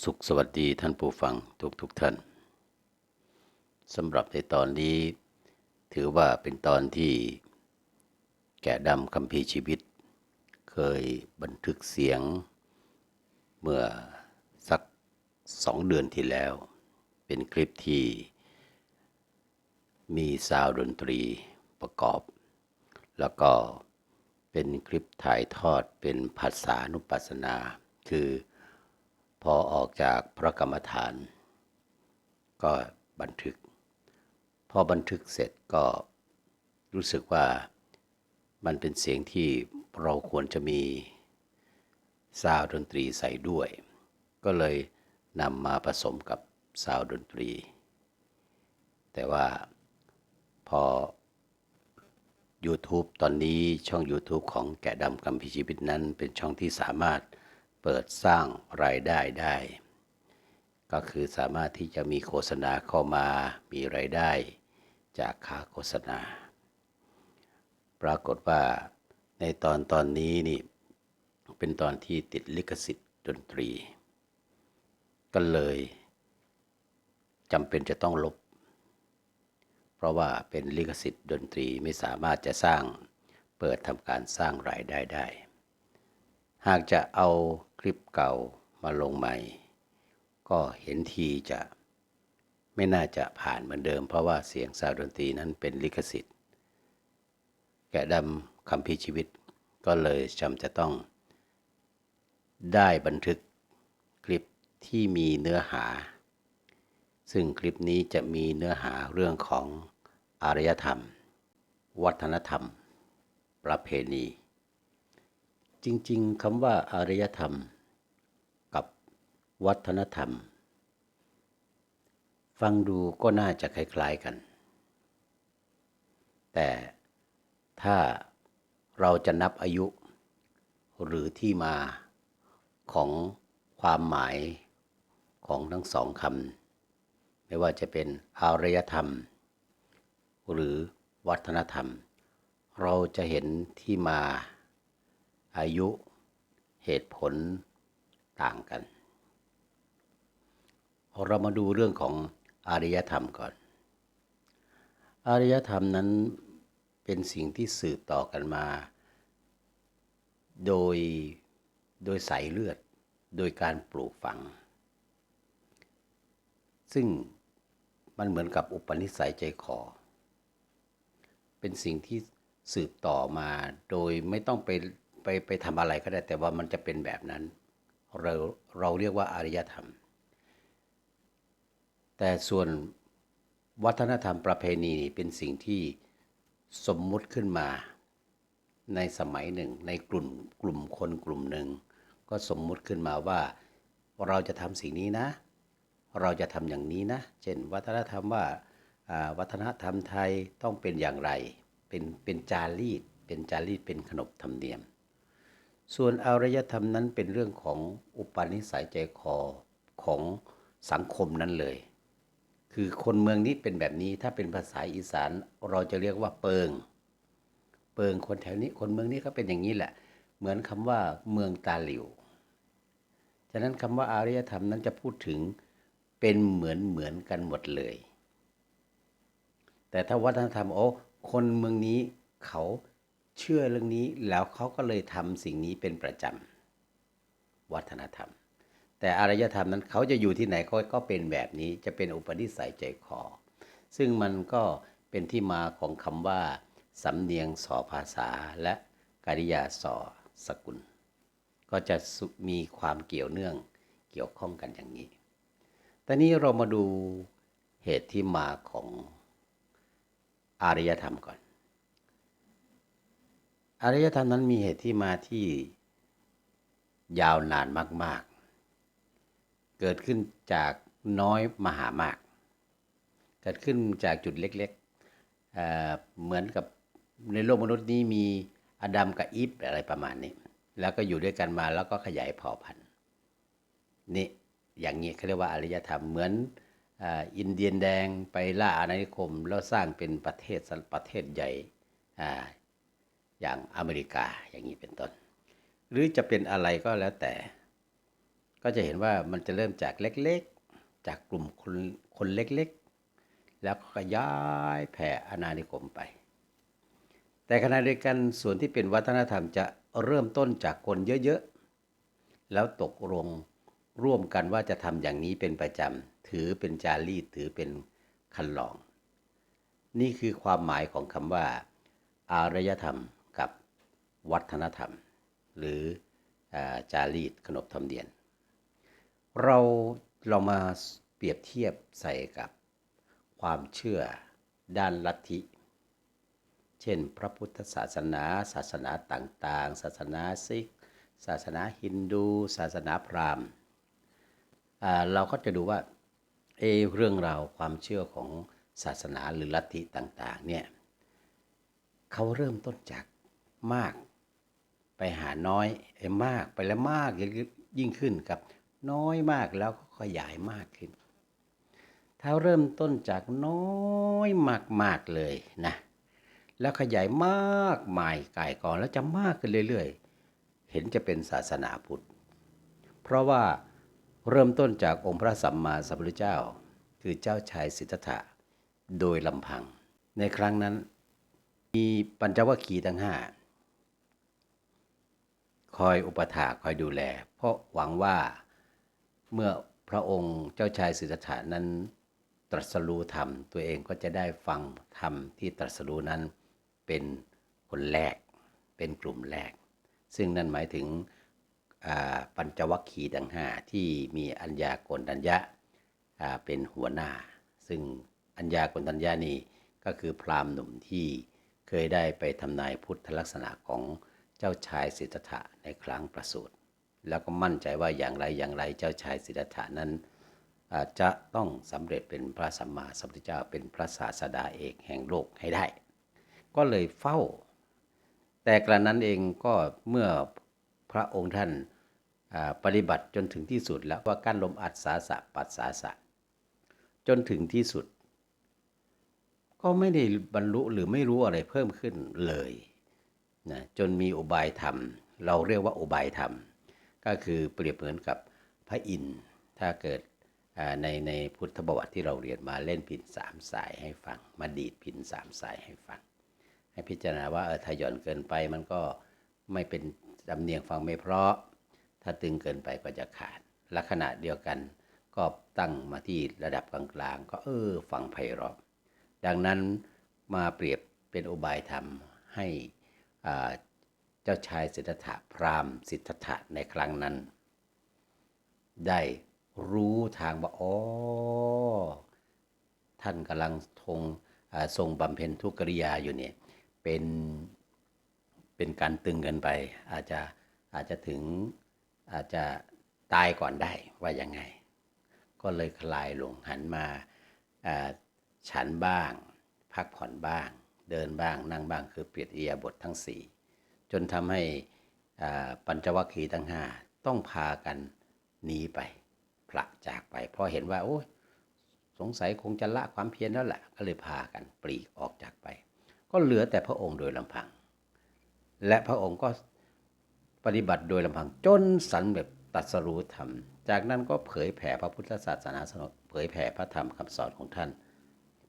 สุขสวัสดีท่านผู้ฟังทุกทุกๆท่านสำหรับในตอนนี้ ถือว่าเป็นตอนที่แกะดำคัมภีร์ชีวิต เคยบันทึกเสียง เมื่อสักสองเดือนที่แล้ว เป็นคลิปที่มีซาวด์ดนตรีประกอบ แล้วก็เป็นคลิปถ่ายทอดเป็นภาษานุปัสสนา คือ พอออกจากพระกรรมฐาน ก็บันทึก พอบันทึกเสร็จก็รู้สึกว่ามันเป็นเสียงที่เราควรจะมีซาวดนตรีใส่ด้วย ก็เลยนำมาผสมกับซาวดนตรี แต่ว่าพอ YouTube ตอนนี้ช่อง YouTube ของแกะดำกัมพีร์ชีวิตนั้นเป็นช่องที่สามารถ เปิดสร้างรายได้ได้ ก็คือสามารถที่จะมีโฆษณาเข้ามามีรายได้จากค่าโฆษณา ปรากฏว่าในตอนตอนนี้นี่เป็นตอนที่ติดลิขสิทธิ์ดนตรี ก็เลยจำเป็นจะต้องลบ เพราะว่าเป็นลิขสิทธิ์ดนตรีไม่สามารถจะสร้างเปิดทำการสร้างรายได้ได้ หากจะเอา คลิปเก่ามาลงใหม่ ก็เห็นทีจะไม่น่าจะผ่านเหมือนเดิม เพราะว่าเสียงซาวดนตรีนั้นเป็นลิขสิทธิ์ แกะดำคำพีร์ชีวิต ก็เลยจำจะต้อง ได้บันทึกคลิปที่มีเนื้อหา ซึ่งคลิปนี้จะมีเนื้อหาเรื่องของอารยธรรม วัฒนธรรม ประเพณี จริง ๆคำว่าอารยธรรม กับวัฒนธรรม ฟังดูก็น่าจะคล้ายๆกัน แต่ถ้าเราจะนับอายุ หรือที่มาของความหมายของทั้งสองคำไม่ว่าจะเป็นอารยธรรม หรือวัฒนธรรม เราจะเห็นที่มา อายุเหตุผลต่างกัน เรามาดูเรื่องของอารยธรรมก่อน อารยธรรมนั้นเป็นสิ่งที่สืบต่อกันมา โดยโดยสายเลือด โดยการปลูกฝัง ซึ่งมันเหมือนกับอุปนิสัยใจคอ เป็นสิ่งที่สืบต่อมาโดยไม่ต้องไป ไปไปทำอะไรก็ได้ แต่ว่ามันจะเป็นแบบนั้น เราเราเรียกว่าอารยธรรม แต่ส่วนวัฒนธรรมประเพณีเป็นสิ่งที่สมมุติขึ้นมาในสมัยหนึ่ง ในกลุ่มกลุ่มคนกลุ่มหนึ่ง ก็สมมุติขึ้นมาว่าเราจะทำสิ่งนี้นะ เราจะทำอย่างนี้นะ เช่น วัฒนธรรมว่าวัฒนธรรมไทยต้องเป็นอย่างไร เป็นเป็นจารีตเป็นจารีตเป็นขนบธรรมเนียม ส่วนอารยธรรมนั้นเป็นเรื่องของอุปนิสัยใจคอของสังคมนั้นเลย คือคนเมืองนี้เป็นแบบนี้ถ้าเป็นภาษาอีสานเราจะเรียกว่าเปิง เปิงคนแถวนี้คนเมืองนี้ก็เป็นอย่างนี้แหละ เหมือนคำว่าเมืองตาหลิว ฉะนั้นคำว่าอารยธรรมนั้นจะพูดถึงเป็นเหมือนเหมือนกันหมดเลย แต่ถ้าวัฒนธรรมโอ้คนเมืองนี้เขา เชื่อเรื่องนี้แล้วเขาก็เลยทำสิ่งนี้เป็นประจำวัฒนธรรม แต่อารยธรรมนั้นเขาจะอยู่ที่ไหนเขาก็เป็นแบบนี้จะเป็นอุปนิสัยใจคอ ซึ่งมันก็เป็นที่มาของคำว่าสำเนียงสอภาษาและกริยาสอสกุล ก็จะมีความเกี่ยวเนื่องเกี่ยวข้องกันอย่างนี้ ตอนนี้เรามาดูเหตุที่มาของอารยธรรมก่อน อารยธรรมนั้นมีเหตุที่มาที่ยาวนานมาก ๆ เกิดขึ้นจากน้อยมหามาก เกิดขึ้นจากจุดเล็กๆเเหมือนกับในโลกมนุษย์นี้มีอดัมกับอีฟอะไรประมาณนี้ แล้วก็อยู่ด้วยกันมาแล้วก็ขยายเผ่าพันธุ์นี่อย่างนี้เขาเรียกว่าอารยธรรมเหมือนอินเดียนแดงไปล่าอาณานิคม แล้วสร้างเป็นประเทศประเทศใหญ่ อย่างอเมริกาอย่างนี้เป็นต้น หรือจะเป็นอะไรก็แล้วแต่ ก็จะเห็นว่ามันจะเริ่มจากเล็กๆ จากกลุ่มคนคนเล็กๆ แล้วก็ขยายแผ่อาณานิคมไป แต่ขณะเดียวกันส่วนที่เป็นวัฒนธรรมจะเริ่มต้นจากคนเยอะๆ แล้วตกลงร่วมกันว่าจะทำอย่างนี้เป็นประจำถือเป็นจารีตถือเป็นคันลอง นี่คือความหมายของคำว่า อารยธรรม วัฒนธรรม หรือจารีตขนบธรรมเนียมเราเรามาเปรียบเทียบใส่กับความเชื่อด้านลัทธิ เช่น พระพุทธศาสนา ศาสนาต่างๆ ศาสนาซิก ศาสนาฮินดู ศาสนาพราหมณ์เราก็จะดูว่าเอเรื่องราวความเชื่อของศาสนาหรือลัทธิต่างๆเนี่ยเขาเริ่มต้นจากมาก ไปหาน้อยไอ้มากไปแล้วมากยิ่งขึ้นกับน้อยมากแล้วก็ขยายมากขึ้น ถ้าเริ่มต้นจากน้อยมากๆเลยนะแล้วขยายมากมายกายกองแล้วจะมากขึ้นเรื่อยๆ เห็นจะเป็นศาสนาพุทธ เพราะว่าเริ่มต้นจากองค์พระสัมมาสัมพุทธเจ้า คือเจ้าชายสิทธัตถะโดยลำพัง ในครั้งนั้น มีปัญจวัคคีย์ทั้งห้า คอยอุปถาคอยดูแล เพราะหวังว่าเมื่อพระองค์เจ้าชายสิทธัตถะนั้นตรัสรู้ธรรม ตัวเองก็จะได้ฟังธรรมที่ตรัสรู้นั้นเป็นคนแรกเป็นกลุ่มแรก ซึ่งนั่นหมายถึงปัญจวัคคีย์ทั้งห้าที่มีอัญญาโกณทัญญะอ่าเป็นหัวหน้า ซึ่งอัญญาโกณทัญญานี่ก็คือพราหมณ์หนุ่มที่เคยได้ไปทำนายพุทธลักษณะของ เจ้าชายสิทธัตถะในครั้งประสูติแล้วก็มั่นใจว่าอย่างไรอย่างไรเจ้าชายสิทธัตถะนั้นจะต้องสำเร็จเป็นพระสัมมาสัมพุทธเจ้าเป็นพระศาสดาเอกแห่งโลกให้ได้ ก็เลยเฝ้า แต่กระนั้นเองก็เมื่อพระองค์ท่านปฏิบัติจนถึงที่สุดแล้วว่ากั้นลมอัดสาสะปัสสาสะ จนถึงที่สุด ก็ไม่ได้บรรลุหรือไม่รู้อะไรเพิ่มขึ้นเลย นะจนมีอุบายธรรม เราเรียกว่าอุบายธรรม ก็คือเปรียบเหมือนกับพระอินทร์ถ้าเกิดในในพุทธประวัติที่เราเรียนมาเล่นพินสามสายให้ฟัง มาดีดพินสามสายให้ฟัง ให้พิจารณาว่าเออถ้าหย่อนเกินไปมันก็ไม่เป็นจำเนียงฟังไม่เพราะ ถ้าตึงเกินไปก็จะขาดลักษณะเดียวกันก็ตั้งมาที่ระดับกลางๆ ก็เออฟังไพเราะดังนั้นมาเปรียบเป็นอุบายธรรมให้ เจ้าชายสิทธัตถะพราหมณ์สิทธัตถะในครั้งนั้น ได้รู้ทางว่าอ๋อท่านกำลังทงทรงบำเพ็ญทุกกิริยาอยู่เนี่ยเป็นเป็นการตึงเกินไป อาจจะอาจจะถึงอาจจะตายก่อนได้ว่ายังไง ก็เลยคลายลงหันมาอ่าฉันบ้าง พักผ่อนบ้าง เดินบ้างนั่งบ้างคือเปลี่ยนอิริยาบททั้งสี่จนทำให้ปัญจวัคคีย์ทั้งห้าต้องพากันหนีไปพระจากไป เพราะเห็นว่าโอ้ยสงสัยคงจะละความเพียรแล้วแหละก็เลยพากันปลีกออกจากไป ก็เหลือแต่พระองค์โดยลำพัง และพระองค์ก็ปฏิบัติโดยลำพังจนสันแบบตรัสรู้ธรรม จากนั้นก็เผยแผ่พระพุทธศาสนาเผยแผ่พระธรรมคำสอนของท่าน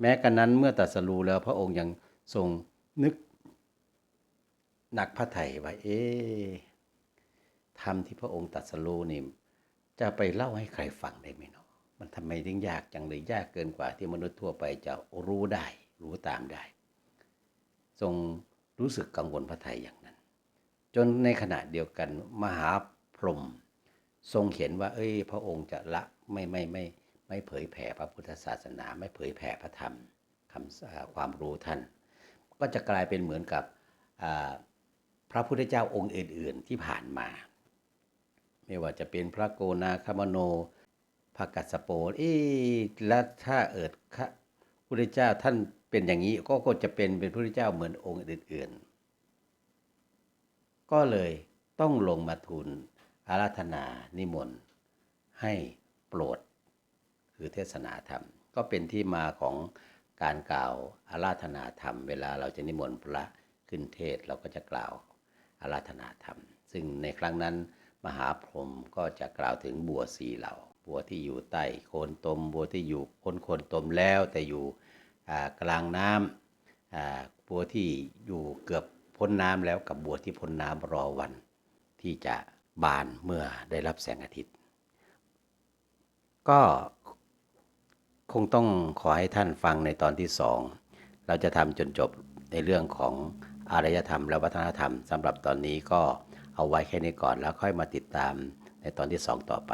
แม้กันนั้นเมื่อตรัสรู้แล้วพระองค์ยัง ทรงนึกหนักพระไถ่ว่าเอ๊ะธรรมที่พระองค์ตรัสรู้นี่จะไปเล่าให้ใครฟังได้ไหมเนาะมันทำไมถึงยากจังเลยยากเกินกว่าที่มนุษย์ทั่วไปจะรู้ได้ รู้ตามได้ ทรงรู้สึกกังวลพระไทยอย่างนั้น จนในขณะเดียวกันมหาพรหมทรงเห็นว่า เอ้ย พระองค์จะละไม่ไม่ไม่ไม่เผยแผ่พระพุทธศาสนา ไม่เผยแผ่พระธรรมคำความรู้ท่าน ก็จะกลายเป็นเหมือนกับพระพุทธเจ้าองค์อื่น ๆ ที่ผ่านมา ไม่ว่าจะเป็นพระโกนาคามโนพระกัสสโปเอ๊แล้วถ้าเอิดพระพุทธเจ้าท่านเป็นอย่างนี้ก็ก็จะเป็นเป็นพระพุทธเจ้าเหมือนองค์อื่น ๆ ก็เลยต้องลงมาทูลอาราธนานิมนต์ให้โปรด คือเทศนาธรรม ก็เป็นที่มาของ การกล่าวอาราธนาธรรม เวลาเราจะนิมนต์พระขึ้นเทศเราก็จะกล่าวอาราธนาธรรม ซึ่งในครั้งนั้นมหาพรหมก็จะกล่าวถึงบัวสีเหล่า บัวที่อยู่ใต้โคนตม บัวที่อยู่พ้นโคนตมแล้วแต่อยู่กลางน้ำอ่าบัวที่อยู่เกือบพ้นน้ำแล้วกับบัวที่พ้นน้ำรอวัน ที่จะบานเมื่อได้รับแสงอาทิตย์ ก็ คงต้องขอให้ท่านฟังในตอนที่สอง เราจะทำจนจบในเรื่องของอารยธรรมและวัฒนธรรมสำหรับตอนนี้ก็เอาไว้แค่นี้ก่อนแล้วค่อยมาติดตามในตอนที่สองต่อไป